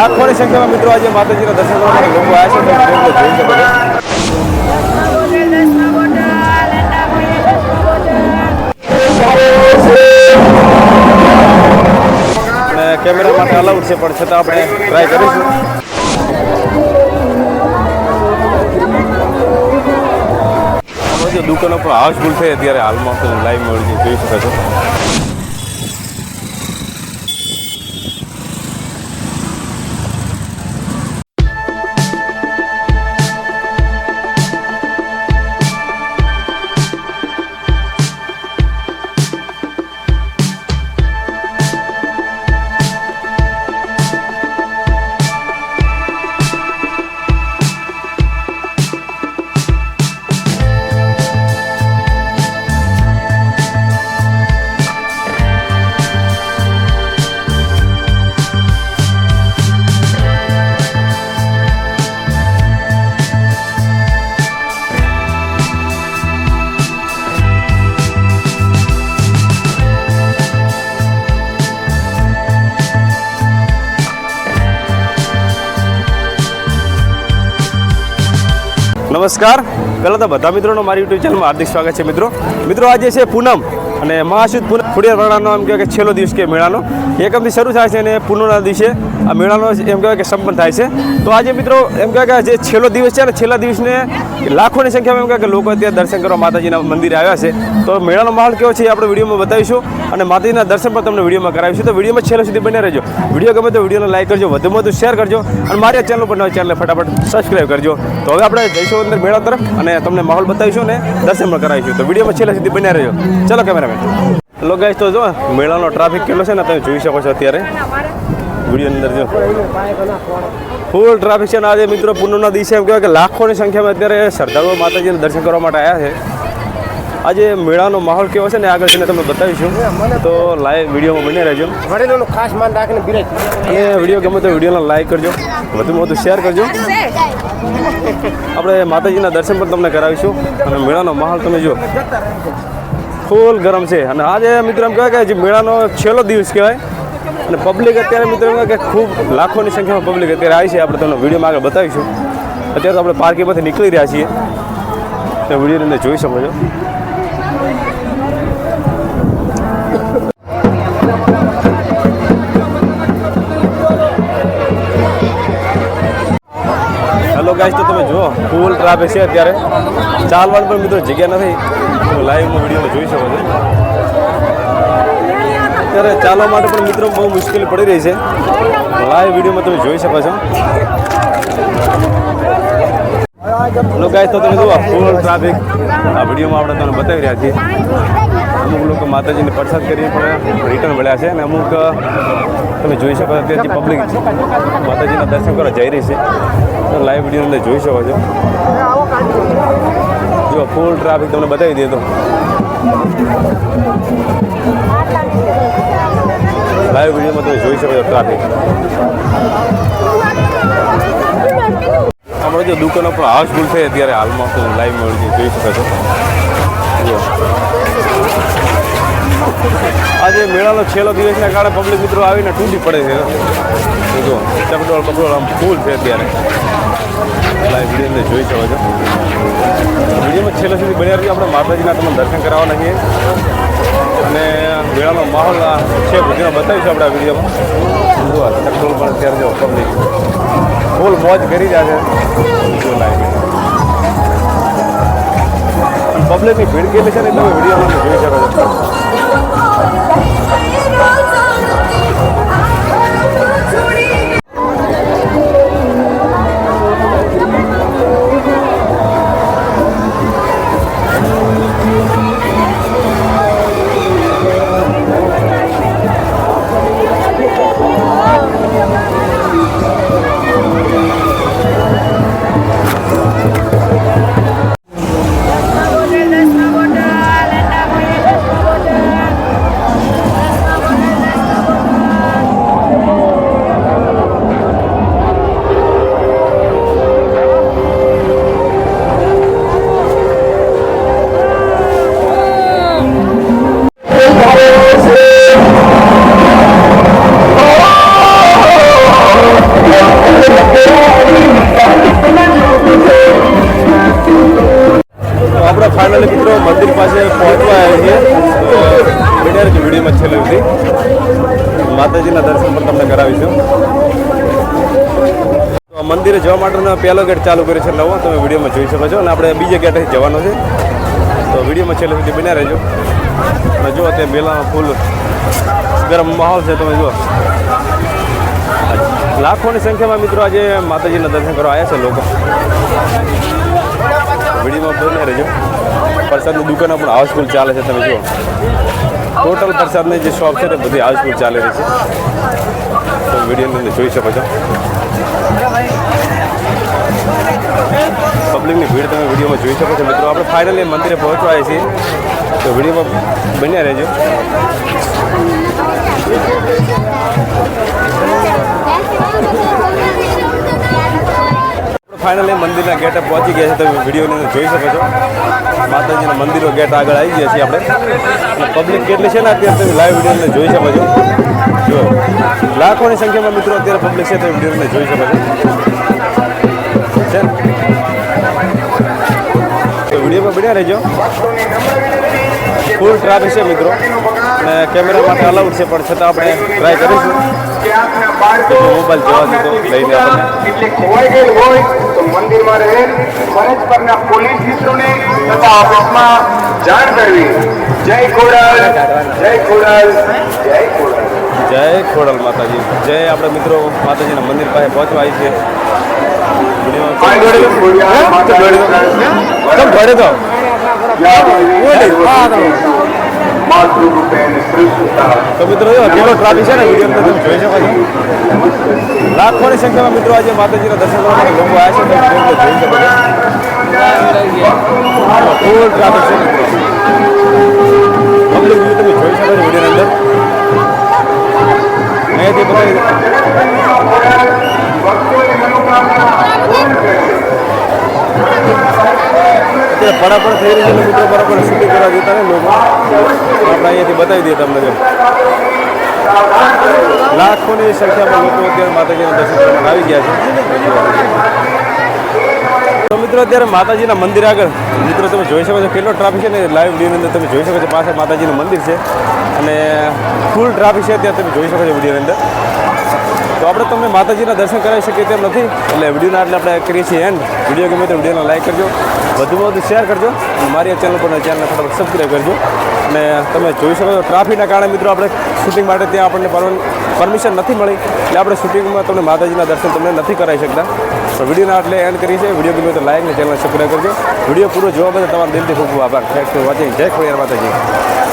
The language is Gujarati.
લાખોની સંખ્યામાં મિત્રો આજે માતાજીના દર્શન કરવા લોકો આવ્યા છે. કેમેરા માટે અલાઉડ છે, પણ છતાં આપણે ટ્રાય કરીશું. દુકાનો પણ હાઉસફુલ છે અત્યારે હાલમાં લાઈવ મળી જોઈ શકો છો. નમસ્કાર. પહેલાં તો બધા મિત્રોનો મારી યુટ્યુબ ચેનલમાં હાર્દિક સ્વાગત છે મિત્રો. મિત્રો આજે છે પૂનમ અને મહાશુદ્ધ પૂનમ. ખોડિયાર મેળાનો એમ કહેવાય કે છેલ્લો દિવસ કે મેળાનો. એકમથી શરૂ થાય છે અને પૂર્ણના દિવસે આ મેળાનો એમ કહેવાય કે સંપન્ન થાય છે. તો આજે મિત્રો એમ કહેવાય કે જે છેલ્લો દિવસ છે અને છેલ્લા દિવસને લાખોની સંખ્યામાં એમ કહેવાય કે લોકો અત્યારે દર્શન કરવા માતાજીના મંદિરે આવ્યા છે. તો મેળાનો માહોલ કેવો છે એ આપણે વિડીયોમાં બતાવીશું અને માતાજીના દર્શન પણ તમને વિડીયોમાં કરાવીશું. તો વિડીયોમાં છેલ્લા સુધી બને રહેજો. વીડિયો ગમે તો વિડીયોને લાઈક કરજો, વધુમાં વધુ શેર કરજો અને મારી ચેનલ પર નવી ચેનલને ફટાફટ સબસ્ક્રાઈબ કરજો. તો હવે આપણે જઈશું અંદર મેળા તરફ અને તમને માહોલ બતાવીશું અને દર્શન પણ કરાવીશું. તો વિડીયોમાં છેલ્લા સુધી બન્યા રહેજો. ચલો કેમેરામેન હેલો ગાઈસ તો જો મેળાનો ટ્રાફિક કેટલો છે ને તમે જોઈ શકો છો અત્યારે. વીડિયો અંદર જો. ફૂલ ટ્રાફિક છે ને આજે મિત્રો પૂનમના દિવસે એમ કહેવાય કે લાખોની સંખ્યામાં અત્યારે શ્રદ્ધાળુઓ માતાજીના દર્શન કરવા માટે આવ્યા છે. આજે મેળાનો માહોલ કેવો છે ને આગળ જઈને તમને બતાવીશું. તો લાઈવ વિડીયોમાં બની રહેજો. ખાસ માન રાખીને એ વીડિયો ગમે તો વિડીયોને લાઈક કરજો. વધુમાં વધુ શેર કરજો. આપણે માતાજીના દર્શન પણ તમને કરાવીશું. અને મેળાનો માહોલ તમે જો ફૂલ ગરમ છે. અને આજે મિત્રો એમ કહેવાય કે જે મેળાનો છેલ્લો દિવસ કહેવાય. અને પબ્લિક અત્યારે મિત્રો એમ કે ખૂબ લાખોની સંખ્યામાં પબ્લિક અત્યારે આવી છે. આપણે તમને વિડીયોમાં આગળ બતાવીશું. અત્યારે તો આપણે પાર્કિંગમાંથી નીકળી રહ્યા છીએ. તો વિડીયોની અંદર જોઈ શકો છો. ગાઈસ, તો તમે જુઓ ફૂલ ટ્રાફિક છે અત્યારે. ચાલવાનું પણ મિત્રો જગ્યા નથી. તમે લાઈવમાં વિડીયોમાં જોઈ શકો છો. અત્યારે ચાલવા માટે પણ મિત્રો બહુ મુશ્કેલી પડી રહી છે. લાઈવ વિડીયોમાં તમે જોઈ શકો છો. હેલો ગાઈસ તો તમે જુઓ ફૂલ ટ્રાફિક આ વિડીયોમાં આપણે તમને બતાવી રહ્યા છીએ. અમુક લોકો માતાજીને પ્રસાદ કરીને પણ રિટર્ન મળ્યા છે અને અમુક તમે જોઈ શકો છો અત્યારે જે પબ્લિક માતાજીના દર્શન કરવા જઈ રહી છે. તો લાઈવ વીડિયો અંદર જોઈ શકો છો. જો ફૂલ ટ્રાફિક તમને બતાવી દે તો. લાઈવ વિડીયોમાં તમે જોઈ શકો છો ટ્રાફિક આપણે જો દુકાનો પણ હાઉસફુલ છે અત્યારે હાલમાં તો લાઈવ મળી જોઈ શકો છો. જો આજે મેળાનો છેલ્લો દિવસના કારણે પબ્લિક મિત્રો આવીને તૂટી પડે છે. જો, ચકડોળ બકડોળ આમ ફૂલ છે અત્યારે. લાઈવ વીડિયો જોઈ શકો છો. વિડીયોમાં છેલ્લે સુધી બન્યા રહીએ આપણે માતાજીના તમને દર્શન કરાવવાના છીએ. અને મેળાનો માહોલ છે બધીનો બતાવીશું આપણે આ વિડીયોમાં જો ચકડોળ પણ અત્યારે જો પબ્લિક ફૂલ મોજ કરી રહ્યા છે. જો, લાઈવ પબ્લિકની ભીડ કેટલી છે ને તમે વિડીયોમાં પાસે પહોંચવા આવ્યા છીએ વીડિયો વિડીયોમાં છેલ્લે સુધી. માતાજીના દર્શન પણ તમને કરાવીશું. મંદિરે જવા માટેનો પહેલો ગેટ ચાલુ કર્યો છે નવો, તમે વિડીયોમાં જોઈ શકો છો. અને આપણે બીજા ગેટે જવાનો છે. તો વિડીયોમાં છેલ્લે સુધી બન્યા રહેજો. અને જુઓ તે મેલામાં ફૂલ ગરમ માહોલ છે, તમે જુઓ. લાખોની સંખ્યામાં મિત્રો આજે માતાજીના દર્શન કરવા આવ્યા છે લોકો. વિડીયોમાં બન્યા રહેજો. પ્રસાદની દુકાનો પણ હાઉસફુલ ચાલે છે, તમે જુઓ. ટોટલ પ્રસાદની જે શોપ છે તે બધી હાઉસફુલ ચાલી રહી છે. તો વિડીયોની અંદર જોઈ શકો છો. પબ્લિકની ભીડ તમે વિડીયોમાં જોઈ શકો છો. મિત્રો, આપણે ફાઇનલી મંદિરે પહોંચવા આવ્યા છીએ. તો વિડીયોમાં બન્યા રહેજો. ફાઇનલી મંદિરના ગેટે પહોંચી ગયા છે. તમે વિડીયોની જોઈ શકો છો. માતાજીના મંદિરનો ગેટ આગળ આવી ગયા છીએ આપણે. પબ્લિક કેટલી છે ને અત્યારે તમે લાઈવ વિડીયોને જોઈ શકો છો. જો લાખોની સંખ્યામાં મિત્રો અત્યારે પબ્લિક છે તમે વિડીયોને જોઈ શકો છો. છે વિડીયોમાં બન્યા રહેજો. ફૂલ ટ્રાફિક છે મિત્રો. અને કેમેરા માટે અલાઉડ છે પણ છતાં આપણે ટ્રાય કરીશું. મોબાઈલ જોવા દીધો લઈને આપણને એટલે ખોવાઈ ગયેલ હોય તો મંદિરમાં રહેલ ફરજ પરના પોલીસ મિત્રોને તથા ઓફિસમાં જાણ કરવી. જય ખોડાલ જય ખોડાલ જય ખોડાલ જય ખોડલ માતાજી. જય આપણા મિત્રો માતાજીના મંદિર પાસે પહોંચવા આવી છે. તો મિત્રો જો ટ્રાફિક છે ને, વીડિયો તમે જોઈ શકો છો. લાખોની સંખ્યામાં મિત્રો આજે માતાજીના દર્શન કરવા માટે લોકો આવ્યા છે, તમે જોઈ શકો છો. ફૂલ ટ્રાફિક છે મિત્રો. પબ્લિક વ્યૂ તમે જોઈ શકો છો વીડિયો અંદર. અહીંયાથી બતાવી અત્યારે ફટાફટ થઈ રહી છે એટલે મિત્રો, બરાબર શૂટિંગ કરવા જતા ને લોકો. આપણે અહીંયાથી બતાવી દઈએ તમને જો લાખોની સંખ્યામાં લોકો અત્યારે માતાજીના દર્શન આવી ગયા છે. તો મિત્રો, અત્યારે માતાજીના મંદિર આગળ. મિત્રો, તમે જોઈ શકો છો કેટલો ટ્રાફિક છે ને લાઈવ વિડીયોની અંદર તમે જોઈ શકો છો. પાસે માતાજીનું મંદિર છે. અને ફૂલ ટ્રાફિક છે અત્યારે તમે જોઈ શકો છો વિડીયોની અંદર. તો આપણે તમને માતાજીના દર્શન કરાવી શકીએ તેમ નથી. એટલે વિડીયોના એટલે આપણે કરીએ છીએ એન્ડ વીડિયો ગમે તો વિડીયોને લાઈક કરજો. વધુમાં વધુ શેર કરજો. મારી આ ચેનલ પર ચેનલને ફટાફટ સબસ્ક્રાઈબ કરજો. અને તમે જોઈ શકો છો ટ્રાફિકના કારણે મિત્રો આપણે શૂટિંગ માટે ત્યાં આપણને પરમિશન નથી મળી. એટલે આપણે શૂટિંગમાં તમને માતાજીના દર્શન તમને નથી કરાવી શકતા. તો વિડીયોના એટલે એન્ડ કરીએ છીએ. વીડિયો ગમે તો લાઈક ને ચેનલ સબસ્ક્રાઈબ કરજો. વીડિયો પૂરો જોવા બદલ તમારા દિલથી ખૂબ ખૂબ આભાર. થેન્ક્સ ફોર વોચિંગ જય ખોડિયાર માતાજી.